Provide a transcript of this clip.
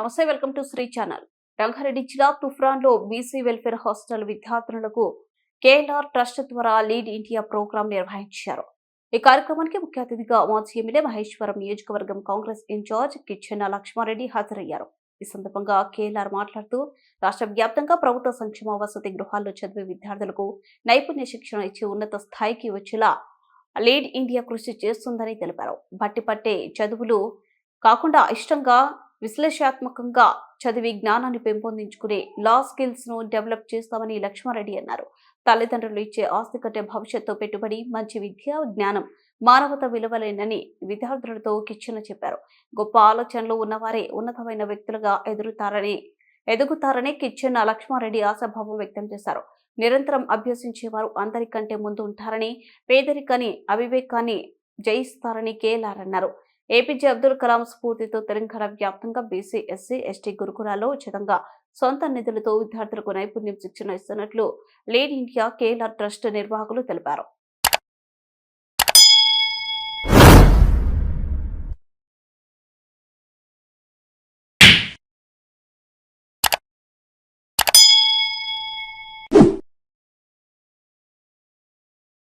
నమస్తే welcome to Shri channel. Rangareddy జిల్లా తుఫ్రాన్లో బీసీ వెల్ఫేర్ హాస్టల్ విద్యార్థులకు కేఎల్ఆర్ ట్రస్ట్ ద్వారా లీడ్ ఇండియా ప్రోగ్రాం నిర్వహించారు. ఈ కార్యక్రమానికి ముఖ్య అతిథిగా మాజీ ఎమ్మెల్యే మహేశ్వరం నియోజకవర్గం కాంగ్రెస్ ఇన్ఛార్జ్ కిచ్చెన్న లక్ష్మారెడ్డి హాజరయ్యారు. ఈ సందర్భంగా కేఎల్ఆర్ మాట్లాడుతూ రాష్ట్ర వ్యాప్తంగా ప్రభుత్వ సంక్షేమ వసతి గృహాల్లో చదివే విద్యార్థులకు నైపుణ్య శిక్షణ ఇచ్చి ఉన్నత స్థాయికి వచ్చేలా లీడ్ ఇండియా కృషి చేస్తుందని తెలిపారు. బట్టి పట్టే చదువులు కాకుండా ఇష్టంగా విశ్లేషణాత్మకంగా చదివి జ్ఞానాన్ని పెంపొందించుకునే లా స్కిల్స్ను డెవలప్ చేస్తామని లక్ష్మారెడ్డి అన్నారు. తల్లిదండ్రులు ఇచ్చే ఆస్తి కంటే భవిష్యత్తు పెట్టుబడి మంచి విద్య జ్ఞానం మానవత విలువలేనని విద్యార్థులతో కిచ్చిన చెప్పారు. గొప్ప ఆలోచనలు ఉన్నవారే ఉన్నతమైన వ్యక్తులుగా ఎదురుతారని ఎదుగుతారని కిచ్చెన్న లక్ష్మారెడ్డి ఆశాభావం వ్యక్తం చేశారు. నిరంతరం అభ్యసించేవారు అందరికంటే ముందు ఉంటారని పేదరికాన్ని అవివేకాన్ని జయిస్తారని కేలారన్నారు. అన్నారు ఏపీజే అబ్దుల్ కలాం స్ఫూర్తితో తెలంగాణ వ్యాప్తంగా బీసీ ఎస్సీ ఎస్టీ గురుకులాల్లో ఉచితంగా సొంత నిధులతో విద్యార్థులకు నైపుణ్యం శిక్షణ ఇస్తున్నట్లు లీడ్ ఇండియా కేఎల్ఆర్ ట్రస్ట్ నిర్వాహకులు తెలిపారు.